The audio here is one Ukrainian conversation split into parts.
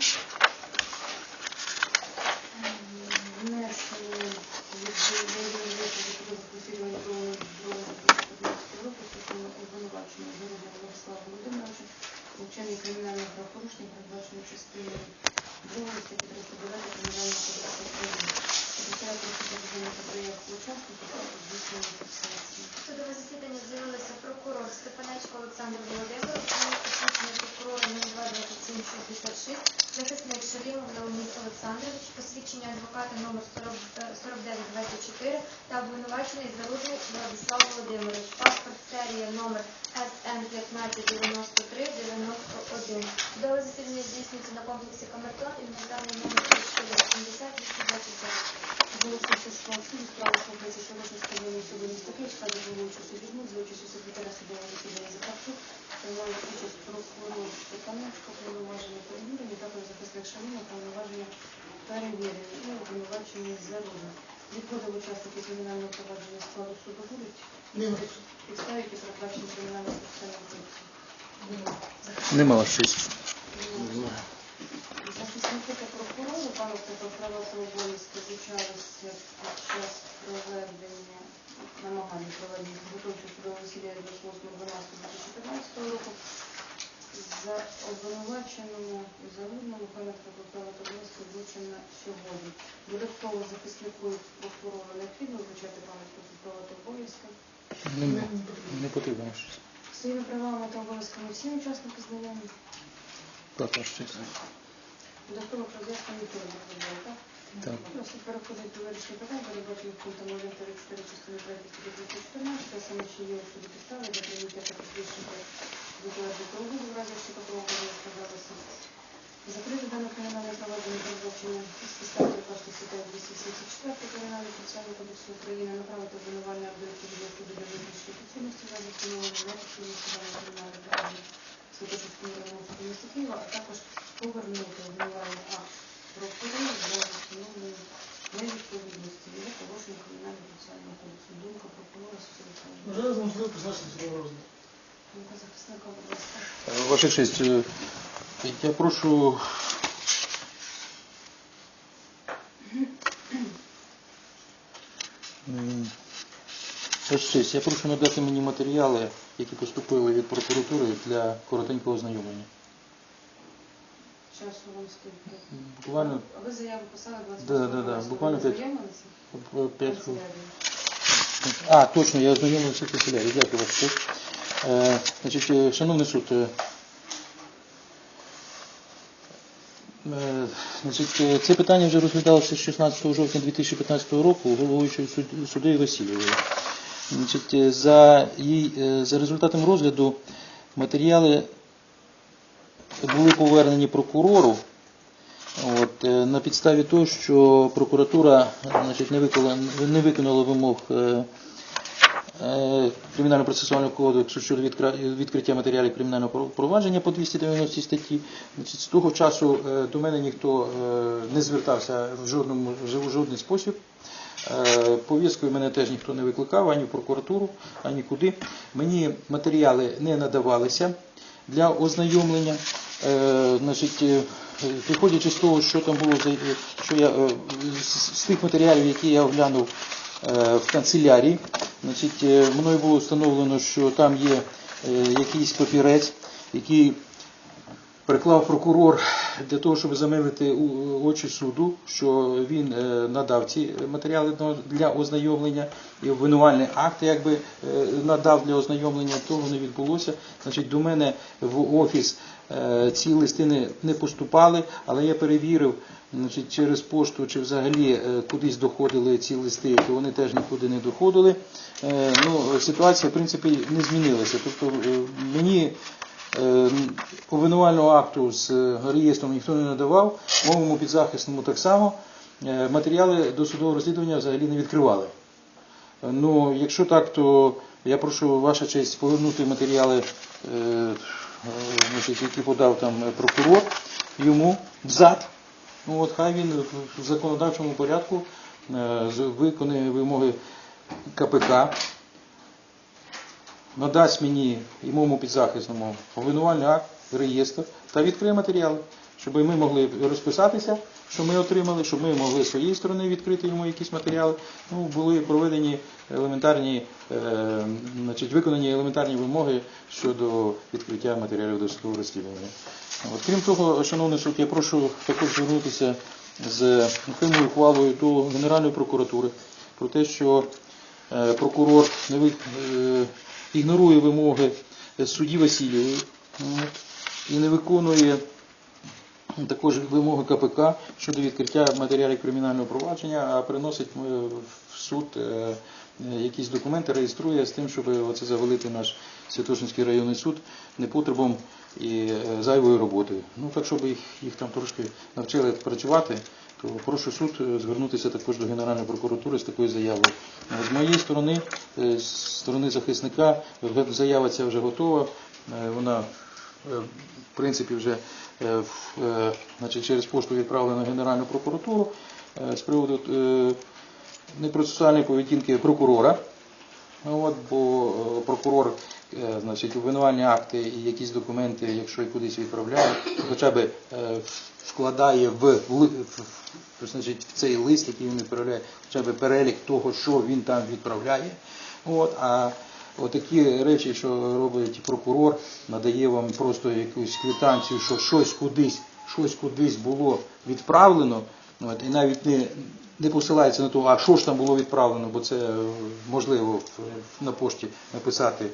change. Олександрович, посвідчення адвоката номер 40 е, 4924 та обвинувачений Зарудний Владислав Володимирович, паспорт серія номер СН 1593 91. Судове засідання здійснюється на комплексі Камертон і інвентарний номер 3480 229. Залишився склад суду справи слухається Шорохівського районного суду міста Київ, складу головуючого суддю, за участю секретаря судового засідання Захарчук, приймають участь прокурор Степанечко, повноваження перевірені, також захисник Шаліна, повноваження перевірені і обвинувачені зарубу. Відходи учасники кримінального провадження складу суду будуть підстави, які передбачені кримінальним процесуальним кодексом. Нема щось. Захисники Степа права та обов'язки звучалися під час проведення намагання проведення підготовчого судового засідання 28.12.2015 року за обвинуваченому загальному пана Степа права та обов'язки звучено сьогодні. Додатково захиснику і прокурору необхідно вручати права та обов'язки. Нема. Не потрібно щось. Своїми правами та обов'язками всі учасники знайомі. Також щось. Додатково роз'яснення не так? Так. Ну, суд переходить до вирішення питань, передбачених пунктом 1 34 частини 3 статті 214, а саме чи є у підстави для прийняття та підвищення затверджувати угоду в разі, якщо такого не складалося. Закрити дане кримінальне провадження передбачення з підстави передбачити статтею 274 Кримінального процесуального кодексу України, направити обвинувальне до відповідного суду для визначення підсудності в разі встановлення непідсудності даного кримінального провадження Святошинського районного суду міста Києва, а також повернути обвинувальний акт прокурора для встановлення невідповідності його положення кримінального процесуального кодексу. Думка прокурора Сусідського. Можливо, можливо призначити судовий розгляд. Думка захисника, будь ласка. Ваша честь, е, я прошу. М, Ваша честь, я прошу надати мені матеріали, які поступили від прокуратури для коротенького ознайомлення. Часу вам скільки? Буквально А ви заяву писали 20 Да, да, да, буквально п'ять- Знайомилися? е, 5 хвилин. А, точно, я ознайомився з канцелярією. Дякую, честь. Е, значить, е, шановний суд, е, е, значить, е, це питання вже розглядалося з 16 жовтня 2015 року головуючою суд- суддею Васильєвою. Значить, е, за, їй, е, за результатом розгляду матеріали були повернені прокурору. От, е, на підставі того, що прокуратура значить, не, виконала, не виконала вимог Кримінально-процесуального кодексу щодо відкриття матеріалів кримінального провадження по 290 статті. Значить, з того часу до мене ніхто не звертався в жодному в жодний спосіб. Е, Повісткою мене теж ніхто не викликав ані в прокуратуру, ані куди. Мені матеріали не надавалися для ознайомлення. Е, Значить, е, виходячи з того, що там було що я з- тих матеріалів, які я оглянув в канцелярії, значить, мною було встановлено, що там є якийсь папірець, який приклав прокурор для того, щоб замилити очі суду, що він е, надав ці матеріали для ознайомлення і обвинувальний акт якби е, надав для ознайомлення, того не відбулося. Значить, до мене в офіс е, ці листи не, поступали, але я перевірив значить, через пошту чи взагалі кудись доходили ці листи, то вони теж нікуди не доходили. Ну, ситуація, в принципі, не змінилася. Тобто мені Обвинувального акту з е, реєстром ніхто не надавав, мовому підзахисному так само. Е, Матеріали до судового розслідування взагалі не відкривали. Е, Ну, якщо так, то я прошу ваша честь повернути матеріали, які подав там прокурор йому взад. Ну, от хай він в законодавчому порядку виконує вимоги КПК надасть мені і моєму підзахисному обвинувальний акт, реєстр та відкриє матеріали. щоб ми могли розписатися, що ми отримали, щоб ми могли з своєї сторони відкрити йому якісь матеріали. Ну, були проведені елементарні, е, значить, виконані елементарні вимоги щодо відкриття матеріалів досудового розслідування. От, крім того, шановний суд, я прошу також звернутися з окремою ухвалою до Генеральної прокуратури про те, що е, прокурор не ви- е, ігнорує вимоги судді Васильєвої і не виконує також вимоги КПК щодо відкриття матеріалів кримінального провадження, а приносить е, в суд е, е, якісь документи, реєструє з тим, щоб оце завалити наш Святошинський районний суд непотребом і е, зайвою роботою. Ну так, щоб їх, їх там трошки навчили працювати, прошу суд е, звернутися також до Генеральної прокуратури з такою заявою. З моєї сторони, е, з сторони захисника, заява ця вже готова. Е, Вона е, в принципі вже е, е, значить, через пошту відправлена в Генеральну прокуратуру е, з приводу е, непроцесуальної поведінки прокурора. Ну, От, бо е, прокурор е, значить, обвинувальні акти і якісь документи, якщо і кудись відправляє, хоча б е, вкладає в, в, значить, в цей лист, який він відправляє, хоча б перелік того, що він там відправляє. От, а отакі речі, що робить прокурор, надає вам просто якусь квитанцію, що щось кудись, щось кудись було відправлено, от, і навіть не, не посилається на те, а що ж там було відправлено, бо це е, можливо на пошті написати е,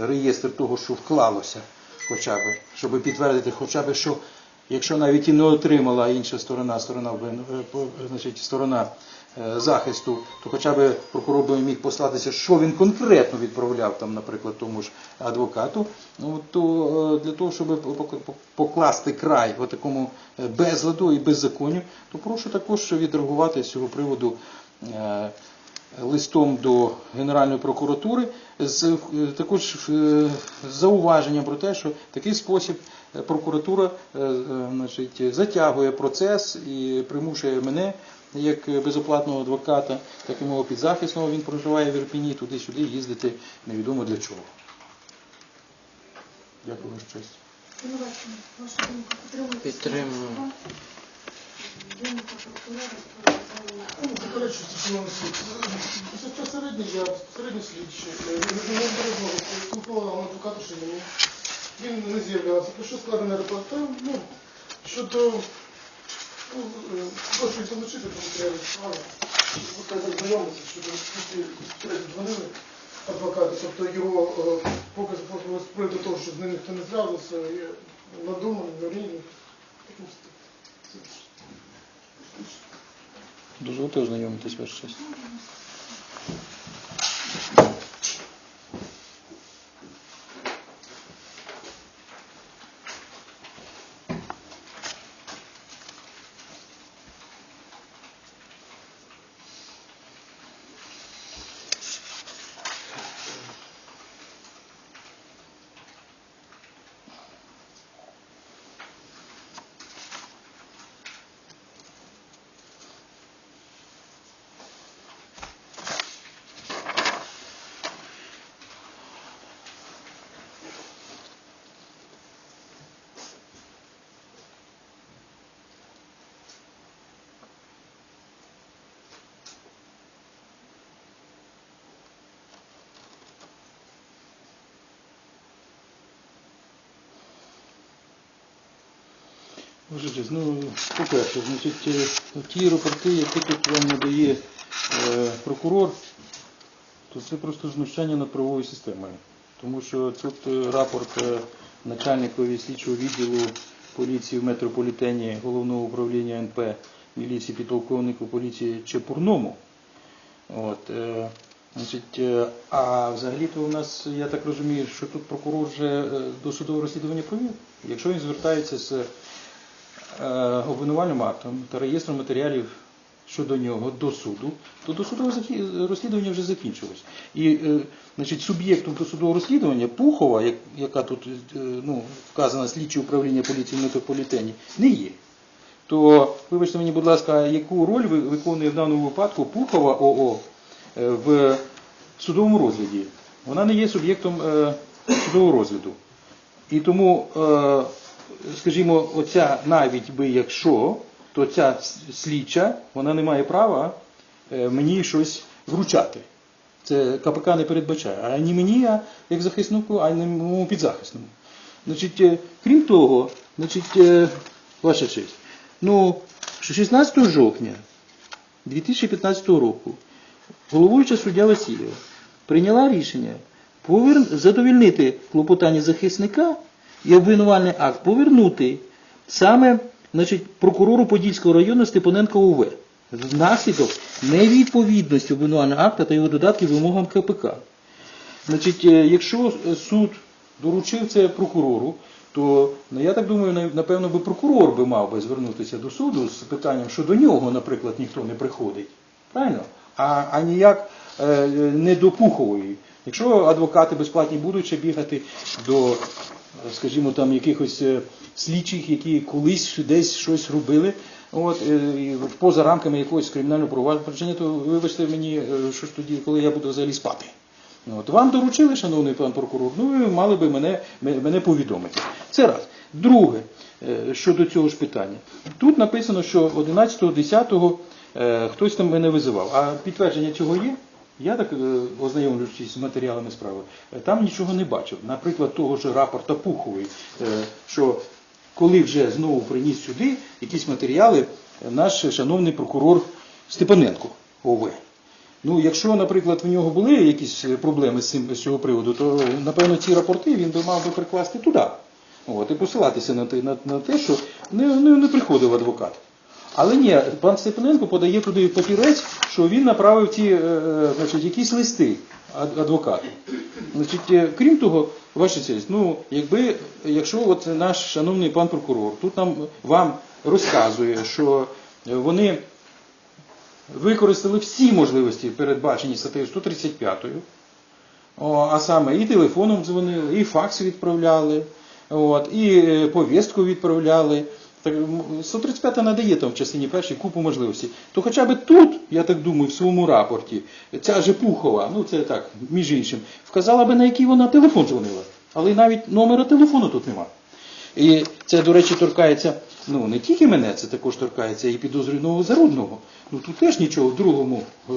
реєстр того, що вклалося, хоча б, щоб підтвердити, хоча б, що якщо навіть і не отримала інша сторона, сторона, е, значить, сторона е, захисту, то хоча б прокурор би міг послатися, що він конкретно відправляв там, наприклад, тому ж адвокату. Ну то е, для того, щоб пок- пок- покласти край в такому безладу і беззаконню, то прошу також відреагувати з цього приводу. Листом до Генеральної прокуратури з е, також е, з зауваженням про те, що в такий спосіб е, прокуратура значить, затягує процес і примушує мене як безоплатного адвоката, так і мого підзахисного, він проживає в Ірпіні, туди-сюди їздити невідомо для чого. Дякую, ваша честь. Підтримуєте? Підтримую. Середній я, середній слідчий. Е, Неодноразово спілкувала адвоката, що він, не з'являвся. Про що складений репортаж? Ну, щодо ну, прошу їх залучити до матеріалів справи. Адвокат знайомиться, щодо скільки третій дзвонили адвокати, тобто його е, показ з приводу того, що з ним ніхто не зв'язався, є надуманий, стилем. Дозвольте ознайомитись, ваша честь. Честь, ну, по-перше, значить, е, ті рапорти, які тут вам надає е, прокурор, то це просто знущання над правовою системою. Тому що тут е, рапорт е, начальникові слідчого відділу поліції в метрополітені головного управління НП міліції підполковнику поліції Чепурному. От, е, значить, а взагалі-то у нас, я так розумію, що тут прокурор вже досудове розслідування провів. Якщо він звертається з обвинувальним актом та реєстром матеріалів щодо нього до суду, то досудове захі- розслідування вже закінчилось. І е, значить, суб'єктом досудового розслідування Пухова, яка тут е, ну, вказана слідче управління поліції в метрополітені, не є. То вибачте мені, будь ласка, яку роль виконує в даному випадку Пухова ОО е, в судовому розгляді? Вона не є суб'єктом е, судового розгляду. І тому е, скажімо, оця навіть би якщо, то ця слідча, вона не має права е, мені щось вручати. Це КПК не передбачає. Ані мені, а як захиснику, ані моєму підзахисному. Значить, е, крім того, значить, е, ваша честь, ну, 16 жовтня 2015 року головуюча суддя Васильєва прийняла рішення повер... задовільнити клопотання захисника і обвинувальний акт повернути саме значить, прокурору Подільського району Степаненко УВ. Внаслідок невідповідності обвинувального акта та його додатків вимогам КПК. Значить, е, якщо е, суд доручив це прокурору, то ну, я так думаю, напевно, би прокурор би мав би звернутися до суду з питанням, що до нього, наприклад, ніхто не приходить. Правильно? А, а ніяк е, не до Пухової. Якщо адвокати безплатні будуть ще бігати до, скажімо, там якихось е, слідчих, які колись десь щось робили, от, е, і поза рамками якогось кримінального провадження, то вибачте мені, е, що ж тоді, коли я буду взагалі спати. От вам доручили, шановний пан прокурор, ну ви мали би мене, мене повідомити. Це раз. Друге, щодо цього ж питання. Тут написано, що 11.10 е, хтось там мене визивав. А підтвердження цього є? Я так, е, ознайомлюючись з матеріалами справи, е, там нічого не бачив. Наприклад, того ж рапорта Пухової, е, що коли вже знову приніс сюди якісь матеріали наш шановний прокурор Степаненко ОВ. Ну, якщо, наприклад, в нього були якісь проблеми з, цим, з цього приводу, то напевно ці рапорти він би мав би прикласти туди. От, і посилатися на те, на, на те, що не, не приходив адвокат. Але ні, пан Степаненко подає туди папірець, що він направив ті, е, е, значить, якісь листи адвокату. Значить, е, крім того, ваша честь, ну, якби, якщо от наш шановний пан прокурор тут нам вам розказує, що вони використали всі можливості, передбачені статтею 135, а саме і телефоном дзвонили, і факс відправляли, от, і повістку відправляли. Так, м, 135 надає там в частині першій купу можливостей. То хоча б тут, я так думаю, в своєму рапорті, ця же Пухова, ну це так, між іншим, вказала би, на який вона телефон дзвонила. Але навіть номера телефону тут немає. І це, до речі, торкається ну, не тільки мене, це також торкається і підозрюваного зарудного. Ну тут теж нічого в другому, е,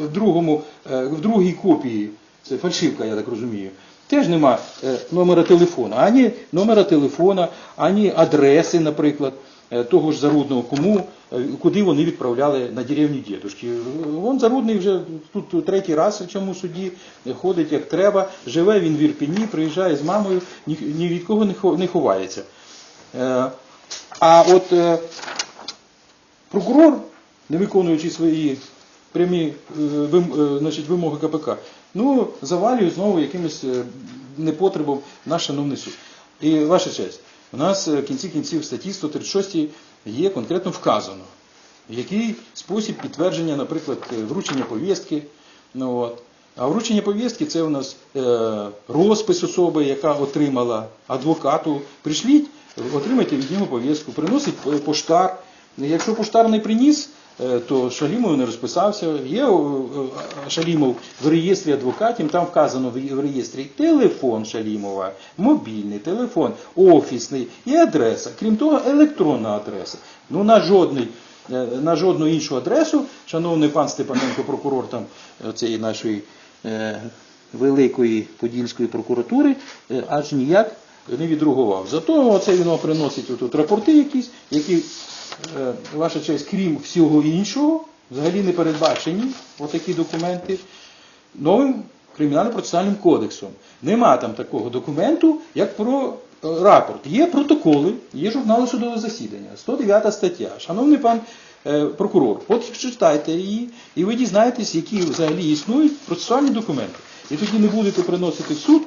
в другому, е, в другій копії, це фальшивка, я так розумію. Теж нема е, номера телефона, ані номера телефона, ані адреси, наприклад, е, того ж зарудного, кому, е, куди вони відправляли на деревню дідушки. Вон зарудний вже тут третій раз в цьому суді ходить як треба, живе він в Ірпені, приїжджає з мамою, ні, від кого не ховається. А от прокурор, не виконуючи свої прямі значить, вимоги КПК, ну, завалює знову якимось е, непотребом наш шановний суд. І ваша честь, у нас е, в кінці кінців статті 136 є конкретно вказано, який спосіб підтвердження, наприклад, е, вручення повістки. Ну, от. А вручення повістки це у нас е, розпис особи, яка отримала адвокату. Прийшліть, отримайте від нього повістку, приносить поштар. Якщо поштар не приніс, то Шалімов не розписався. Є е, е, Шалімов в реєстрі адвокатів, там вказано в реєстрі телефон Шалімова, мобільний телефон, офісний і адреса. Крім того, електронна адреса. Ну на жодний е, на жодну іншу адресу, шановний пан Степаненко, прокурор там е, цієї нашої е, великої подільської прокуратури, е, аж ніяк не відреагував. Зато оце він приносить отут рапорти якісь, які, е, ваша честь, крім всього іншого, взагалі не передбачені, отакі документи, новим кримінально-процесуальним кодексом. Нема там такого документу, як про е, рапорт. Є протоколи, є журнали судового засідання, 109 стаття. Шановний пан е, прокурор, от читайте її, і ви дізнаєтесь, які взагалі існують процесуальні документи. І тоді не будете приносити в суд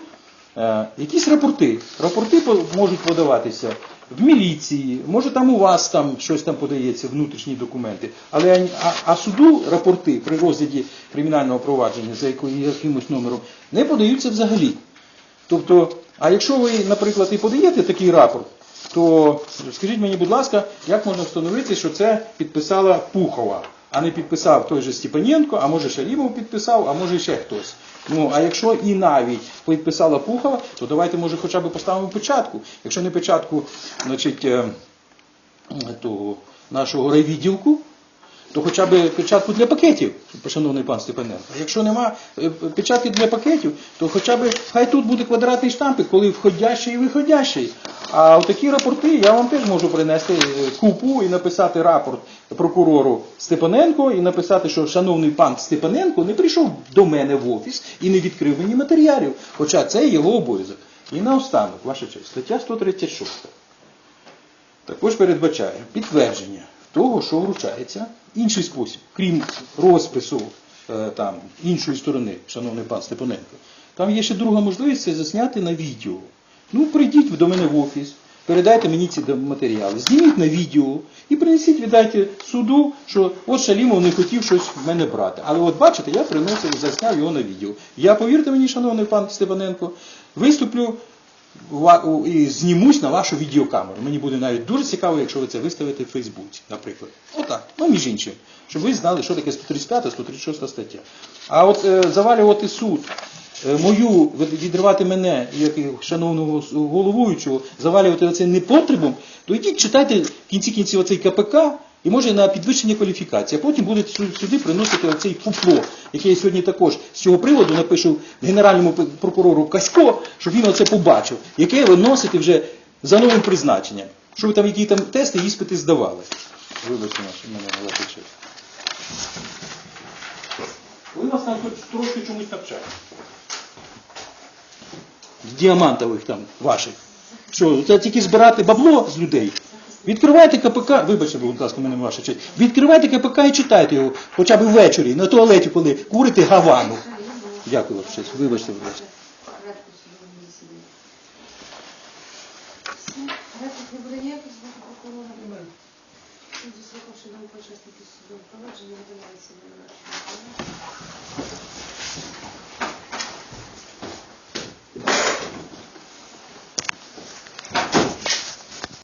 е, якісь рапорти. Рапорти по- можуть подаватися в міліції, може там у вас там щось там подається, внутрішні документи. Але а, а суду рапорти при розгляді кримінального провадження за якимось номером не подаються взагалі. Тобто, а якщо ви, наприклад, і подаєте такий рапорт, то скажіть мені, будь ласка, як можна встановити, що це підписала Пухова, а не підписав той же Степаненко, а може Шалімов підписав, а може ще хтось. Ну, а якщо і навіть підписала Пухова, то давайте, може, хоча б поставимо печатку. Якщо не печатку, значить, ту нашого райвідділку, то хоча б печатку для пакетів, шановний пан Степаненко. Якщо нема е, печатки для пакетів, то хоча б хай тут буде квадратний штампик, коли входящий і виходящий. А такі рапорти я вам теж можу принести е, купу і написати рапорт прокурору Степаненко і написати, що шановний пан Степаненко не прийшов до мене в офіс і не відкрив мені матеріалів. Хоча це його обов'язок. І наостанок, ваша честь, стаття 136 також передбачає підтвердження того, що вручається інший спосіб, крім розпису е, там, іншої сторони, шановний пан Степаненко. Там є ще друга можливість це засняти на відео. Ну, прийдіть до мене в офіс, передайте мені ці матеріали, зніміть на відео і принесіть, віддайте суду, що от Шалімов не хотів щось в мене брати. Але от бачите, я приносив, засняв його на відео. Я, повірте мені, шановний пан Степаненко, виступлю і знімусь на вашу відеокамеру. Мені буде навіть дуже цікаво, якщо ви це виставите в Фейсбуці, наприклад. Отак. Ну, між іншим. Щоб ви знали, що таке 135 136 стаття. А от е, завалювати суд, е, мою, відривати мене, як шановного головуючого, завалювати оце непотребом, то йдіть читайте в кінці кінців оцей КПК, і може на підвищення кваліфікації. А потім будете сю- сюди приносити оцей фуфло, який я сьогодні також з цього приводу напишу генеральному прокурору Касько, щоб він оце побачив, яке ви носите вже за новим призначенням. Що ви там які там тести, іспити здавали. Вибачте, що мене не честь. Ви вас там хоч трошки чомусь навчають. Діамантових там ваших. Що, це тільки збирати бабло з людей. Відкривайте КПК, вибачте, будь ласка, мене ваша честь. Відкривайте КПК і читайте його хоча б ввечері, на туалеті, коли курите гавану. Дякую вам честь. Вибачте, будь ласка. Учасники судового провадження видаляється на